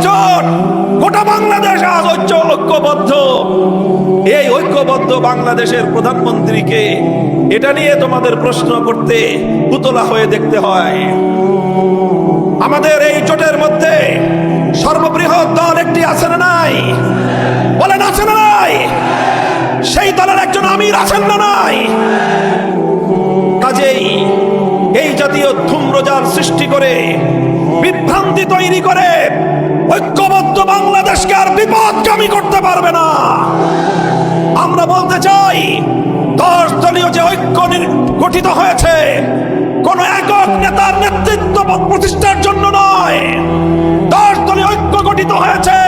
বছর গোটা বাংলাদেশ আজ ঐক্য ঐক্যবদ্ধ। এই ঐক্যবদ্ধ বাংলাদেশের প্রধানমন্ত্রীকে এটা নিয়ে তোমাদের প্রশ্ন করতে পুতলা হয়ে দেখতে হয়। আমাদের এই জোটের মধ্যে সর্ববৃহৎ দল একটি আছে না নাই? বলেন, আছে না নাই? সেই দলের একজন আমির আছেন না নাই? কাজেই এই জাতীয় ধূম্রজাল সৃষ্টি করে, বিভ্রান্তি তৈরি করে ঐক্যবদ্ধ বাংলাদেশকে আর বিপদগামী করতে পারবে না। আমরা বলতে চাই, দশ দলীয় যে ঐক্য গঠিত হয়েছে, কোন একক নেতার নেতৃত্ব প্রতিষ্ঠার জন্য নয়। দশ দলীয় ঐক্য গঠিত হয়েছে,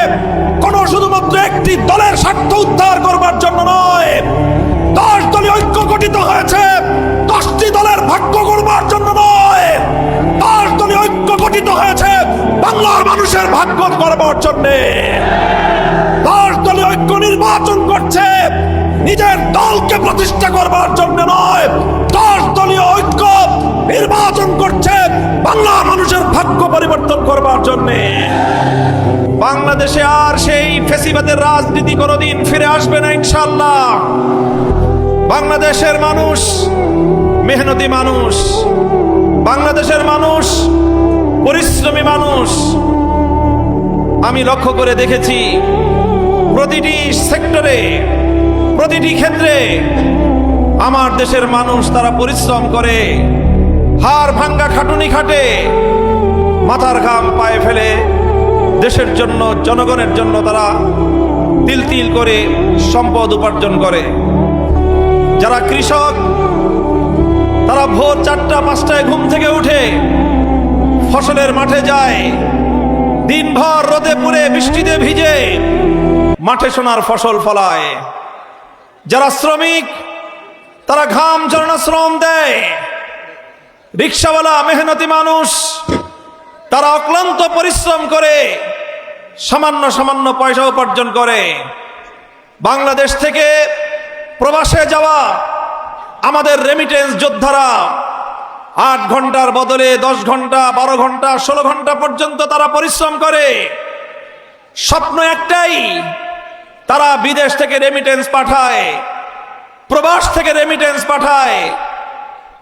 কোন শুধুমাত্র একটি দলের স্বার্থ উদ্ধার করবার জন্য নয়। দশ দলীয় ঐক্য গঠিত হয়েছে, দশটি দলের ভাগ্য করবার জন্য নয়। দশ দলীয় ঐক্য গঠিত হয়েছে বাংলার মানুষের ভাগ্য করবার জন্যে দশ দলীয় ঐক্য নির্বাচন করছে। নিজের দলকে প্রতিষ্ঠা করবার জন্য নয়। দশ দলীয় ঐক্য নির্বাচন করছে। বাংলা মানুষের ভাগ্য পরিবর্তন করবার জন্য। বাংলাদেশে আর সেই ফেসিবাদের রাজনীতি কোনোদিন ফিরে আসবে না ইনশাল্লাহ বাংলাদেশের মানুষ মেহনতি মানুষ। বাংলাদেশের মানুষ পরিশ্রমী মানুষ। আমি লক্ষ্য করে দেখেছি প্রতিটি সেক্টরে, প্রতিটি ক্ষেত্রে আমার দেশের মানুষ তারা পরিশ্রম করে। হাড় ভাঙ্গা খাটুনি খাটে, মাথার ঘাম পায়ে ফেলে দেশের জন্য, জনগণের জন্য তারা তিল তিল করে সম্পদ উপার্জন করে। যারা কৃষক, তারা ভোর চারটা, পাঁচটায় ঘুম থেকে উঠে ফসলের মাঠে যায়। দিনভর রোদে পুড়ে, বৃষ্টিতে ভিজে, মাঠে সোনার ফসল ফলায়। যারা শ্রমিক, তারা ঘাম ঝরনা শ্রম দেয়। রিক্সাওয়ালা, মেহনতি মানুষ, তারা অক্লান্ত পরিশ্রম করে, সামান্য সামান্য পয়সা উপার্জন করে। বাংলাদেশ থেকে প্রবাসে যাওয়া আমাদের রেমিটেন্স যোদ্ধারা আট ঘণ্টার বদলে দশ ঘণ্টা, বারো ঘণ্টা, ষোলো ঘণ্টা পর্যন্ত তারা পরিশ্রম করে। স্বপ্ন একটাই, তারা বিদেশ থেকে রেমিটেন্স পাঠায়, প্রবাস থেকে রেমিটেন্স পাঠায়।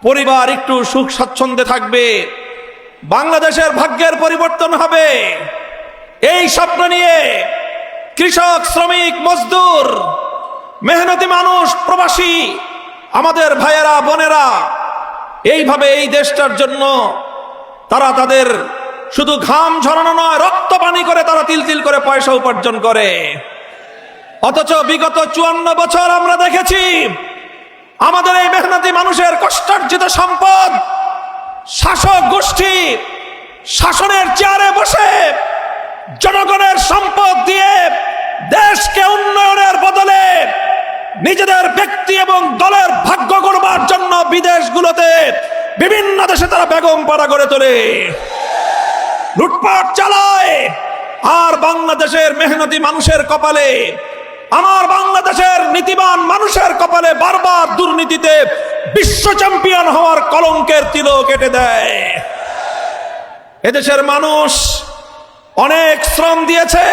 পরিবার একটু সুখ স্বাচ্ছন্দ্যে থাকবে, বাংলাদেশের ভাগ্যের পরিবর্তন হবে। এই স্বপ্ন নিয়ে কৃষক, শ্রমিক, মজদুর, মেহনতি মানুষ, প্রবাসী, আমাদের ভাইয়েরা, বোনেরা এইভাবে এই দেশটার জন্য তারা তাদের শুধু ঘাম ঝরানো নয়, রক্ত পানি করে তারা তিল তিল করে পয়সা উপার্জন করে। অথচ বিগত চুয়ান্ন বছর আমরা দেখেছি, আমাদের এই মেহনতি মানুষের কষ্টার্জিত সম্পদ শাসক গোষ্ঠী শাসনের চেয়ারে বসে জনগণের সম্পদ দিয়ে দেশকে উন্নয়নের বদলে নিজেদের ব্যক্তি এবং দলের ভাগ্য করবার জন্য বিদেশগুলোতে বিভিন্ন দেশে তারা বেগম পাড়া করে তোলে। লুটপাট চালায়। আর বাংলাদেশের মেহনতি মানুষের কপালে, আমার বাংলাদেশের নীতিবান মানুষের কপালে বারবার দুর্নীতিতে বিশ্ব চ্যাম্পিয়ন হওয়ার কলঙ্কের তিলক কেটে দেয়। এদেশের মানুষ অনেক শ্রম দিয়েছে,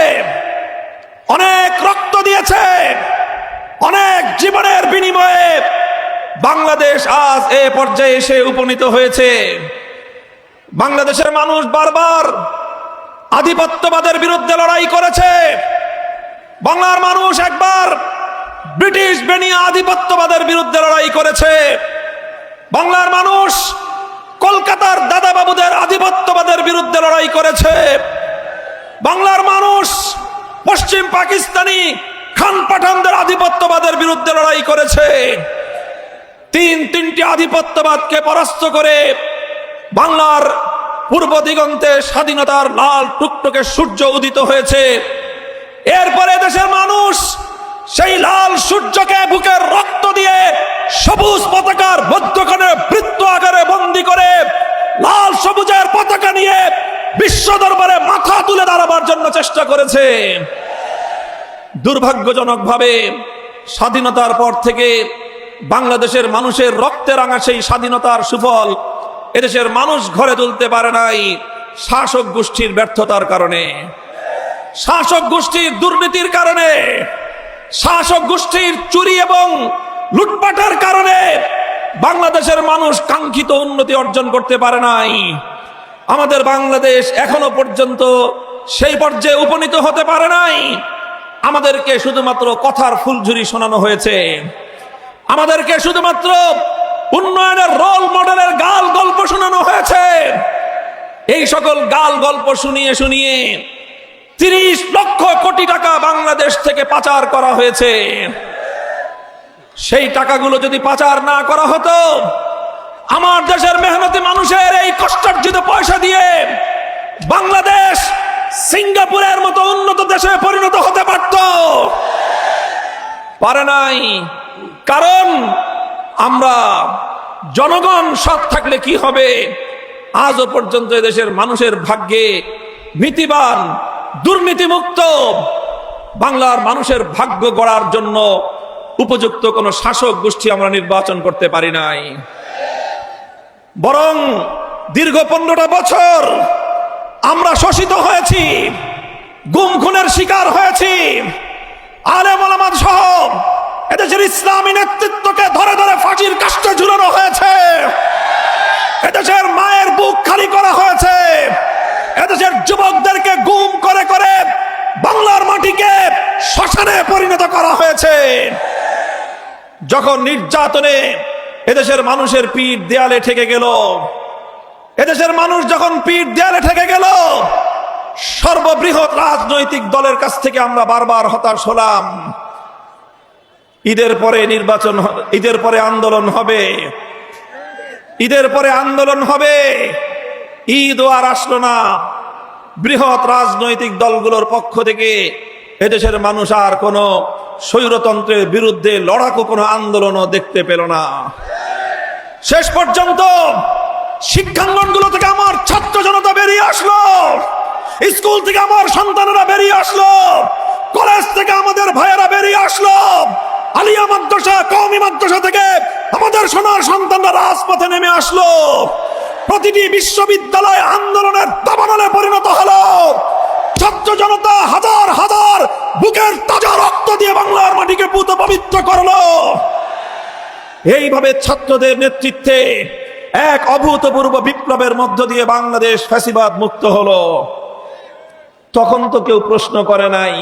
অনেক রক্ত দিয়েছে অনেক জীবনের বিনিময়ে বাংলাদেশ আজ এ পর্যায়ে এসে উপনীত হয়েছে। বাংলাদেশের মানুষ বারবার আধিপত্যবাদের বিরুদ্ধে লড়াই করেছে। বাংলার মানুষ একবার ব্রিটিশ বেনিয়া আধিপত্যবাদের বিরুদ্ধে লড়াই করেছে। বাংলার মানুষ কলকাতার দাদাবাবুদের আধিপত্যবাদের বিরুদ্ধে লড়াই করেছে। বাংলার মানুষ পশ্চিম পাকিস্তানি খান পাঠানদের আধিপত্যবাদের বিরুদ্ধে লড়াই করেছে। তিন তিনটি আধিপত্যবাদকে পরাস্ত করে বাংলার পূর্ব দিগন্তে স্বাধীনতার লাল টুকটুকে সূর্য উদিত হয়েছে। এরপরে দেশের মানুষ সেই লাল সূর্যকে বুকের রক্ত দিয়ে সবুজ পতাকার মধ্যখানে বৃত্ত আকারে বন্দি করে লাল সবুজের পতাকা নিয়ে বিশ্ব দরবারে মাথা তুলে দাঁড়াবার জন্য চেষ্টা করেছে। দুর্ভাগ্যজনকভাবে স্বাধীনতার পর থেকে বাংলাদেশের মানুষের রক্তে রাঙা সেই স্বাধীনতার সুফল এদেশের মানুষ ঘরে তুলতে পারে নাই শাসক গোষ্ঠীর ব্যর্থতার কারণে। শাসক গোষ্ঠীর দুর্নীতির কারণে, শাসক গোষ্ঠীর চুরি এবং লুটপাটের কারণে বাংলাদেশের মানুষ কাঙ্ক্ষিত উন্নতি অর্জন করতে পারে নাই। আমাদের বাংলাদেশ এখনও পর্যন্ত সেই পর্যায়ে উপনীত হতে পারে নাই। আমাদেরকে শুধুমাত্র কথার ফুলঝুরি শোনানো হয়েছে। আমাদেরকে শুধুমাত্র উন্নয়নের রোল মডেলের গাল গল্প শোনানো হয়েছে। এই সকল গাল গল্প শুনিয়ে শুনিয়ে তিরিশ লক্ষ কোটি টাকা বাংলাদেশ থেকে পাচার করা হয়েছে। সেই টাকাগুলো যদি পাচার না করা হতো, আমার দেশের মেহনতি মানুষের এই কষ্টার্জিত পয়সা দিয়ে বাংলাদেশ সিঙ্গাপুরের মতো উন্নত দেশে পরিণত হতে পারত। পারে নাই। কারণ আমরা জনগণ সৎ থাকলে কি হবে? আজও পর্যন্ত দেশের মানুষের ভাগ্যে নীতিবান, দুর্নীতিমুক্ত বাংলার মানুষের ভাগ্য গড়ার জন্য উপযুক্ত কোনো শাসক গোষ্ঠী আমরা নির্বাচন করতে পারি নাই। বরং দীর্ঘ পনেরোটা বছর আমরা শোষিত হয়েছি, গুম খুনের শিকার হয়েছি। আলেম ওলামাদ সহ এদেশের ইসলামী নেতৃত্বকে ধরে ধরে ফাঁসির কাষ্টে ঝুলানো হয়েছে। এদেশের মায়ের বুক খালি করা হয়েছে। এদেশের যুবকদেরকে গুম করে করে বাংলার মাটিকে শ্মশানে পরিণত করা হয়েছে। যখন নির্যাতনে এদেশের মানুষের পিঠ দেয়ালে ঠেকে গেল এদেশের মানুষ যখন পিঠ দেয়ালে ঠেকে গেল, সর্ববৃহৎ রাজনৈতিক দলের কাছ থেকে আমরা বারবার হতাশ হলাম। ঈদের পরে নির্বাচন ঈদের পরে আন্দোলন হবে। ঈদের পরে আন্দোলন হবে। ঈদ আর আসলো না। বৃহৎ রাজনৈতিক দলগুলোর পক্ষ থেকে এদেশের মানুষ আর কোনো স্বৈরতন্ত্রের বিরুদ্ধে লড়াকু কোনো আন্দোলনও দেখতে পেল না। শেষ পর্যন্ত শিক্ষাঙ্গনগুলো থেকে আমার ছাত্র জনতা বেরিয়ে আসলো। স্কুল থেকে আমার সন্তানেরা বেরিয়ে আসলো। কলেজ থেকে আমাদের ভাইয়েরা বেরিয়ে আসলো। আলিয়া মাদ্রাসা, কওমি মাদ্রাসা থেকে আমাদের সোনার সন্তানরা রাজপথে নেমে আসলো। প্রতিটি বিশ্ববিদ্যালয় আন্দোলনের দাবানলে পরিণত হলো। ছাত্র জনতা হাজার হাজার বুকের তাজা রক্ত দিয়ে বাংলার মাটিকে পুত পবিত্র করল। এইভাবে ছাত্রদের নেতৃত্বে এক অভূতপূর্ব বিপ্লবের মধ্য দিয়ে বাংলাদেশ ফ্যাসিবাদ মুক্ত হলো। তখন তো কেউ প্রশ্ন করে নাই,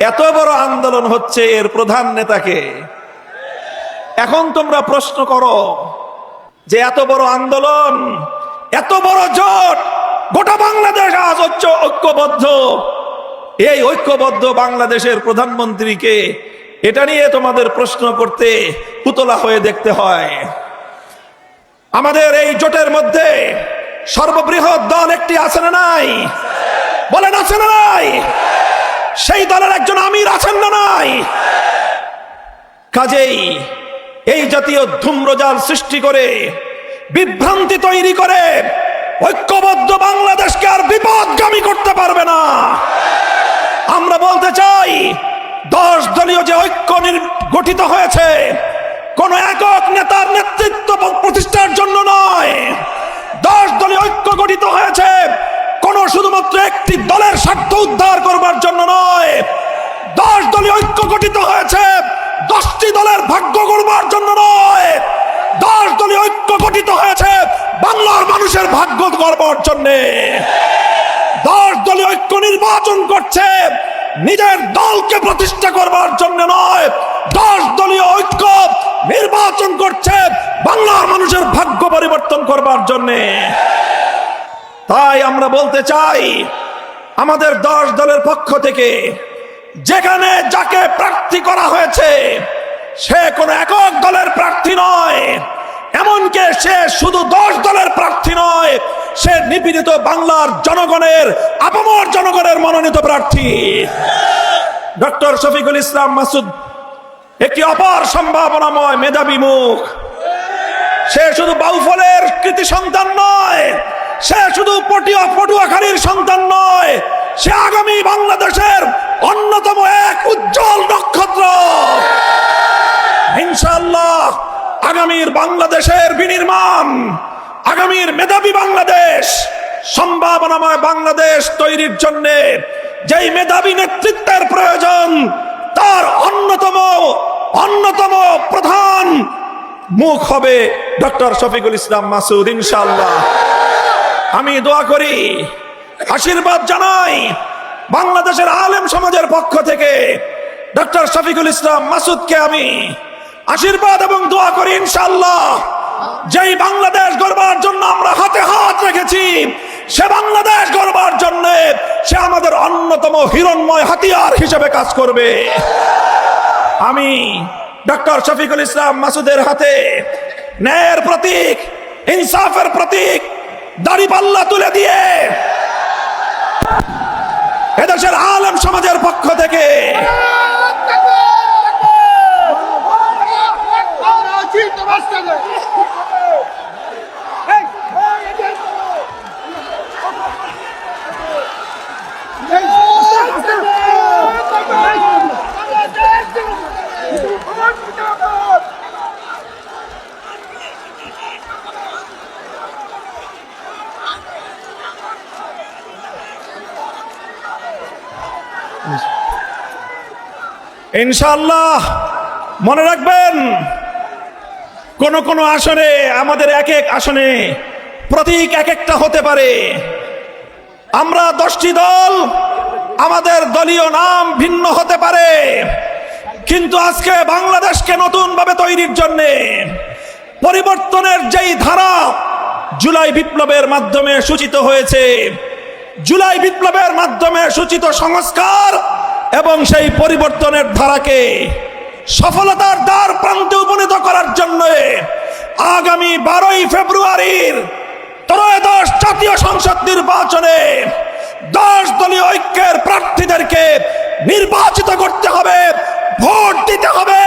এত বড় আন্দোলন হচ্ছে এর প্রধান নেতাকে। এখন তোমরা প্রশ্ন করো যে এত বড় আন্দোলন, এত বড় জোট, গোটা বাংলাদেশ আজ হচ্ছে ঐক্যবদ্ধ। এই ঐক্যবদ্ধ বাংলাদেশের প্রধানমন্ত্রীকে এটা নিয়ে তোমাদের প্রশ্ন করতে পুতলা হয়ে দেখতে হয়। আমাদের এই জোটের মধ্যে সর্ববৃহৎ দল একটি আছে না নাই? বলেন, আছে না নাই? সেই দলের একজন আমির আছেন না নাই? কাজেই এই জাতীয় ধূম্রজাল সৃষ্টি করে, বিভ্রান্তি তৈরি করে, ঐক্যবদ্ধ বাংলাদেশকে আর বিপদগামী করতে পারবে না। আমরা বলতে চাই, দশ দলীয় যে ঐক্য গঠিত হয়েছে কোন একক নেতার নেতৃত্ব প্রতিষ্ঠার জন্য নয়। দশ দলীয় ঐক্য গঠিত হয়েছে। কোন শুধুমাত্র একটি দলের স্বার্থ উদ্ধার করবার জন্য নয়। দশ দলীয় ঐক্য গঠিত হয়েছে। দশটি দলের ভাগ্য গড়বার জন্য নয়। দশ দলীয় ঐক্য গঠিত হয়েছে বাংলার মানুষের ভাগ্য গড়বার জন্যে। দশ দলীয় ঐক্য নির্বাচন করছে। নিজের দলকে প্রতিষ্ঠা করবার জন্য নয়। দশ দলীয় ঐক্য নির্বাচন করছে বাংলার মানুষের ভাগ্য পরিবর্তন করবার জন্যে। তাই আমরা বলতে চাই, আমাদের দশ দলের পক্ষ থেকে যেখানে যাকে প্রার্থী করা হয়েছে, সে কোনো একক দলের প্রার্থী নয়, এমনকি সে শুধু দশ দলের প্রার্থী নয়, সে নিপীড়িত বাংলার জনগণের, আপামর জনগণের মনোনীত প্রার্থী। ডক্টর শফিকুল ইসলাম মাসুদ একটি অপার সম্ভাবনাময় মেধাবী মুখ। সে শুধু বাউফলের কৃতি সন্তান নয়, সে শুধু পটিয়া পটুয়াখালীর সন্তান নয়, সে আগামী বাংলাদেশের অন্যতম এক উজ্জ্বল নক্ষত্র। ইনশাআল্লাহ আগামীর বাংলাদেশের বিনির্মাণ, আগামীর মেধাবী বাংলাদেশ, সম্ভাবনাময় বাংলাদেশ তৈরির জন্য যেই মেধাবী নেতৃত্বের প্রয়োজন অন্যতম প্রধান মুখ হবে ডক্টর শফিকুল ইসলাম মাসুদ ইনশাল্লাহ আমি দোয়া করি, আশীর্বাদ জানাই বাংলাদেশের আলেম সমাজের পক্ষ থেকে ডক্টর শফিকুল ইসলাম মাসুদকে আমি আশীর্বাদ এবং দোয়া করি ইনশাল্লাহ যেই বাংলাদেশ গড়বার জন্য আমরা হাতে হাত রেখেছি, সে বাংলাদেশ গড়বার জন্য সে আমাদের অন্যতম হিরণময় হাতিয়ার হিসেবে কাজ করবে। আমি ডক্টর শফিকুল ইসলাম মাসুদের হাতে ন্যায়ের প্রতীক ইনসাফের প্রতীক দাড়ি পাল্লা তুলে দিয়ে এদেশের আলম সমাজের পক্ষ থেকে ইনশাল্লাহ মনে রাখবেন, কোন কোন আসনে, আমাদের এক এক আসনে প্রতীক এক একটা হতে পারে। আমরা দশটি দল, আমাদের দলীয় নাম ভিন্ন হতে পারে। কিন্তু আজকে বাংলাদেশকে নতুন ভাবে তৈরির জন্য পরিবর্তনের যেই ধারা জুলাই বিপ্লবের মাধ্যমে সূচিত হয়েছে, জুলাই বিপ্লবের মাধ্যমে সূচিত সংস্কার এবং সেই পরিবর্তনের ধারাকে সফলতার দ্বার প্রান্তে উপনীত করার জন্য আগামী বারোই ফেব্রুয়ারির ত্রয়োদশ জাতীয় সংসদ নির্বাচনে দশ দলীয় ঐক্যের প্রার্থীদেরকে নির্বাচিত করতে হবে। ভোট দিতে হবে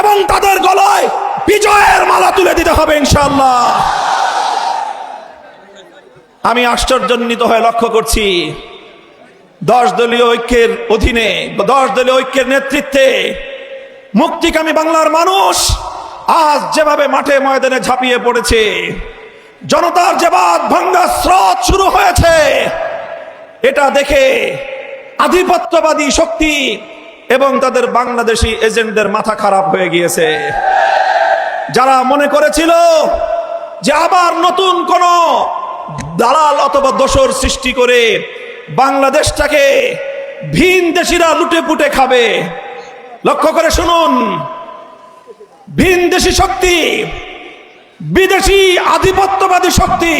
এবং তাদের গলায় বিজয়ের মালা তুলে দিতে হবে ইনশাল্লাহ আমি আশ্চর্যান্বিত হয়ে লক্ষ্য করছি, দশ দলীয় ঐক্যের অধীনে, দশ দলীয় ঐক্যের নেতৃত্বে মুক্তিকামী বাংলার মানুষ আজ যেভাবে মাঠে ময়দানে ঝাঁপিয়ে পড়েছে, জনতার যে বাদ ভাঙ্গা স্রোত শুরু হয়েছে, এটা দেখে আধিপত্যবাদী শক্তি এবং তাদের বাংলাদেশি এজেন্টদের মাথা খারাপ হয়ে গিয়েছে। যারা মনে করেছিল যে আবার নতুন কোন দালাল অথবা দোসর সৃষ্টি করে বাংলাদেশটাকে ভিন দেশিরা লুটে পুটে খাবে। লক্ষ্য করে শুনুন, ভিন দেশি শক্তি, বিদেশি আধিপত্যবাদী শক্তি,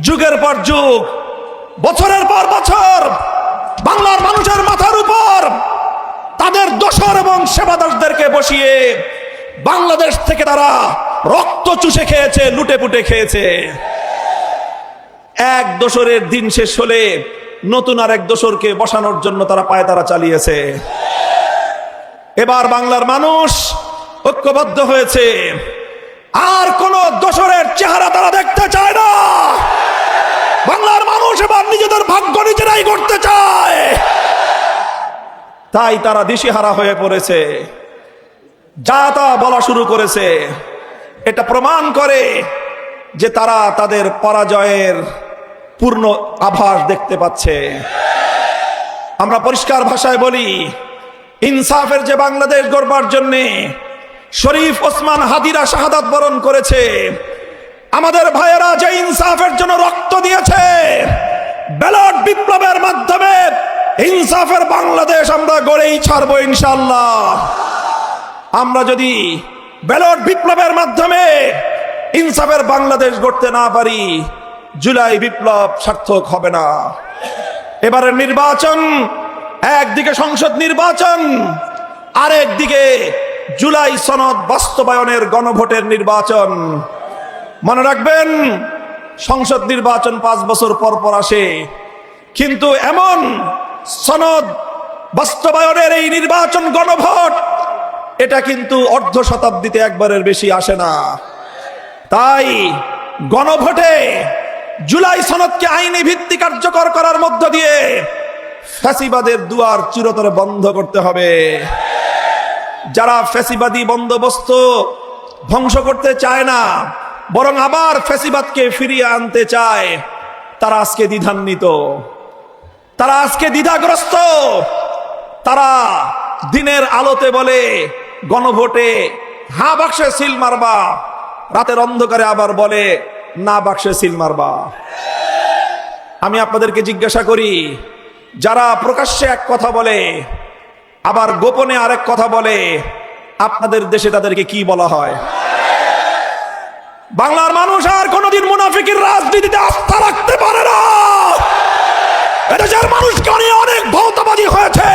যুগের পর যুগ, বছরের পর বছর বাংলার মানুষের মাথার উপর তাদের দোসর এবং সেবাদাসদেরকে বসিয়ে বাংলাদেশ থেকে তারা রক্ত চুষে খেয়েছে, লুটে পুটে খেয়েছে। এক দোসরের দিন শেষ হলে নতুন আর এক দোসরকে বসানোর জন্য তারা পায় তারা চালিয়েছে। এবার বাংলার মানুষ ঐক্যবদ্ধ হয়েছে। আর কোন দোসরের চেহারা তারা দেখতে চায় না। বাংলার মানুষ এবার নিজেদের ভাগ্য নিজেরাই করতে চায়। তাই তারা দিশেহারা হয়ে পড়েছে। যা তা বলা শুরু করেছে, এটা প্রমাণ করে যে তারা তাদের পরাজয়ের পূর্ণ আভাস দেখতে পাচ্ছে। আমরা পরিষ্কার ভাষায় বলি, ইনসাফের যে বাংলাদেশ গড়বার জন্যে শরীফ ওসমান হাদিরা শাহাদাত বরণ করেছে, আমাদের ভাইয়েরা যে ইনসাফের জন্য রক্ত দিয়েছে, ব্যালট বিপ্লবের মাধ্যমে ইনসাফের বাংলাদেশ আমরা গড়েই ছাড়বো ইনশাল্লাহ আমরা যদি ব্যালট বিপ্লবের মাধ্যমে ইনসাফের বাংলাদেশ গড়তে না পারি, জুলাই বিপ্লব সার্থক হবে না। এবারের নির্বাচন, একদিকে সংসদ নির্বাচন আরেক দিকে জুলাই সনদ বাস্তবায়নের গণভোটের নির্বাচন। মনে রাখবেন, সংসদ নির্বাচন পাঁচ বছর পর পর আসে, কিন্তু এমন সনদ বাস্তবায়নের এই নির্বাচন গণভোট এটা কিন্তু অর্ধ শতাব্দীতে একবারের বেশি আসে না। তাই গণভোটে জুলাই সনদকে আইনি ভিত্তি কার্যকর করার মধ্য দিয়ে ফ্যাসিবাদের দুয়ার চিরতরে বন্ধ করতে হবে। যারা ফ্যাসিবাদী বন্দোবস্ত ধ্বংস করতে চায় না, বরং আবার ফ্যাসিবাদকে ফিরিয়ে আনতে চায়, তারা আজকে দ্বিধান্বিত। তারা আজকে দ্বিধাগ্রস্ত। তারা দিনের আলোতে বলে গণভোটে হা বাক্সে সিল মারবা। রাতের অন্ধকারে আবার বলে, না বাক্সে সিল মারবা। আমি আপনাদেরকে জিজ্ঞাসা করি, যারা প্রকাশ্যে এক কথা বলে, আবার গোপনে আরেক কথা বলে, আপনাদের দেশে তাদেরকে কি বলা হয়? বাংলার মানুষ আর কোনোদিন মুনাফিকের রাজনীতিতে আস্থা রাখতে পারে না। এদেশের মানুষকে অনেক ভৌতবাদী হয়েছে।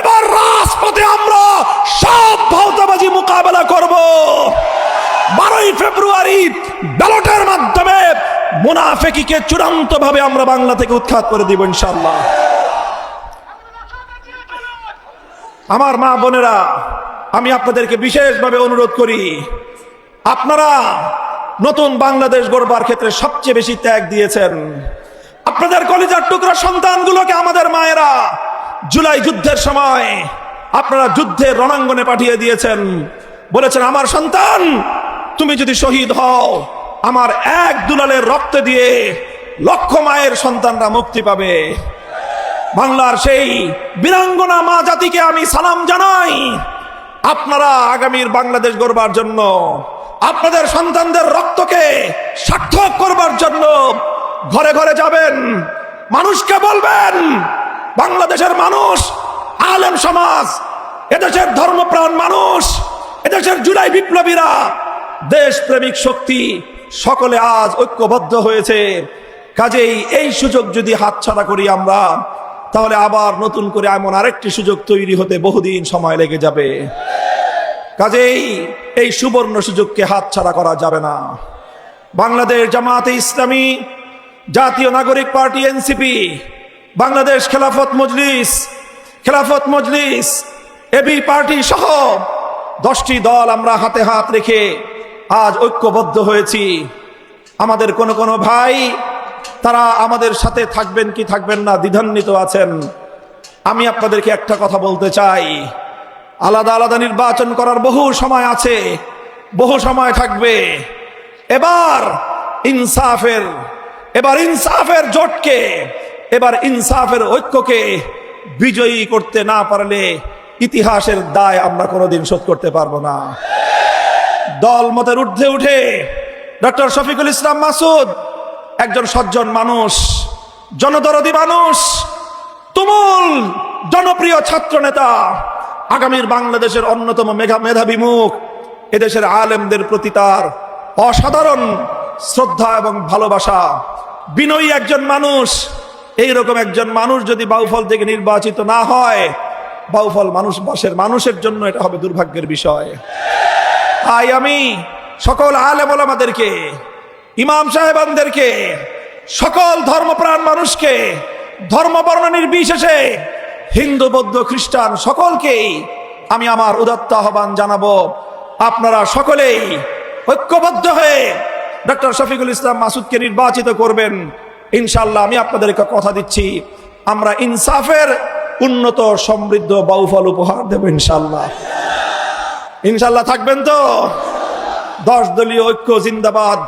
এবার রাজপথে আমরা সব ভৌতবাজি মোকাবেলা করব। বারোই ফেব্রুয়ারি ব্যালটের মাধ্যমে মুনাফেকিকে চূড়ান্ত ভাবে আমরা বাংলা থেকে উৎখাত করে দিব ইনশাল্লাহ আমার মা বোনেরা, আমি আপনাদেরকে বিশেষভাবে অনুরোধ করি, আপনারা নতুন বাংলাদেশ গড়বার ক্ষেত্রে সবচেয়ে বেশি ত্যাগ দিয়েছেন। আপনাদের কলিজার টুকরা সন্তানগুলোকে আমাদের মায়েরা জুলাই যুদ্ধের সময় আপনারা যুদ্ধের রণাঙ্গনে পাঠিয়ে দিয়েছেন। বলেছেন, আমার সন্তান, তুমি যদি শহীদ হও, আমার এক দুলালের রক্ত দিয়ে লক্ষ মায়ের সন্তানরা মুক্তি পাবে। বাংলার সেই বীরাঙ্গনা মা জাতিকে আমি সালাম জানাই। আপনারা আগামীর বাংলাদেশ গড়বার জন্য, আপনাদের সন্তানদের রক্তকে সার্থক করবার জন্য ঘরে ঘরে যাবেন। মানুষকে বলবেন বাংলাদেশের মানুষ, আলেম সমাজ, এদেশের ধর্মপ্রাণ মানুষ, এদেশের জুলাই বিপ্লবীরা, দেশপ্রেমিক শক্তি সকলে আজ ঐক্যবদ্ধ হয়েছে। কাজেই এই সুযোগ যদি হাতছাড়া করি আমরা, তাহলে আবার নতুন করে এমন আরেকটি সুযোগ তৈরি হতে বহুদিন সময় লেগে যাবে। কাজেই এই সুবর্ণ সুযোগকে হাতছাড়া করা যাবে না। বাংলাদেশ জামাতে ইসলামী, জাতীয় নাগরিক party NCP Bangladesh Khelafat Majlis Khelafat Majlis AB party সহ দশটি দল আমরা হাতে হাত রেখে আজ ঐক্যবদ্ধ হয়েছি। আমাদের কোন কোন ভাই, তারা আমাদের সাথে থাকবেন কি থাকবেন না দ্বিধান্বিত আছেন। আমি আপনাদেরকে একটা কথা বলতে চাই। আলাদা আলাদা নির্বাচন করার বহু সময় আছে, বহু সময় থাকবে। এবার ইনসাফের এবার ইনসাফের জোটকে এবার ইনসাফের ঐক্যকে বিজয়ী করতে না পারলে ইতিহাসের দায় আমরা কোনোদিন শোধ করতে পারব না। দল মতের ঊর্ধ্বে উঠে ডক্টর শফিকুল ইসলাম মাসুদ, একজন সজ্জন মানুষ, জনদরদি মানুষ, তুমুল জনপ্রিয় ছাত্র নেতা আগামীর বাংলাদেশের অন্যতম মেঘা মেধাবী মুখ, এদেশের আলেমদের প্রতি তার অসাধারণ শ্রদ্ধা এবং ভালোবাসা। বিনয়ী একজন মানুষ এইরকম একজন মানুষ যদি বাউফল থেকে নির্বাচিত না হয়, বাউফল মানুষ, বাসের মানুষের জন্য এটা হবে দুর্ভাগ্যের বিষয়। তাই আমি সকল আলেম ওলামাদেরকে, ইমাম সাহেবানদেরকে, সকল ধর্মপ্রাণ মানুষকে ধর্মবর্ণ নির্বিশেষে, হিন্দু, বৌদ্ধ, খ্রিস্টান সকলকেই আমি আমার উদাত্ত আহ্বান জানাব। আপনারা সকলেই ঐক্যবদ্ধ হয়ে ডক্টর শফিকুল ইসলাম মাসুদকে নির্বাচিত করবেন। ইনশাল্লাহ আমি আপনাদেরকে কথা দিচ্ছি। আমরা ইনসাফের উন্নত সমৃদ্ধ বাউফল উপহার দেব ইনশাল্লাহ ইনশাল্লাহ থাকবেন তো? দশ দলীয় ঐক্য জিন্দাবাদ,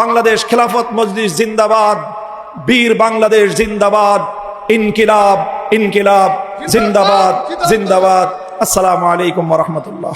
বাংলাদেশ খেলাফত মজলিস জিন্দাবাদ, বীর বাংলাদেশ জিন্দাবাদ, ইনকিলাব ইনকিলাব, জিন্দাবাদ জিন্দাবাদ। আসসালামু আলাইকুম রহমতুল্লাহ।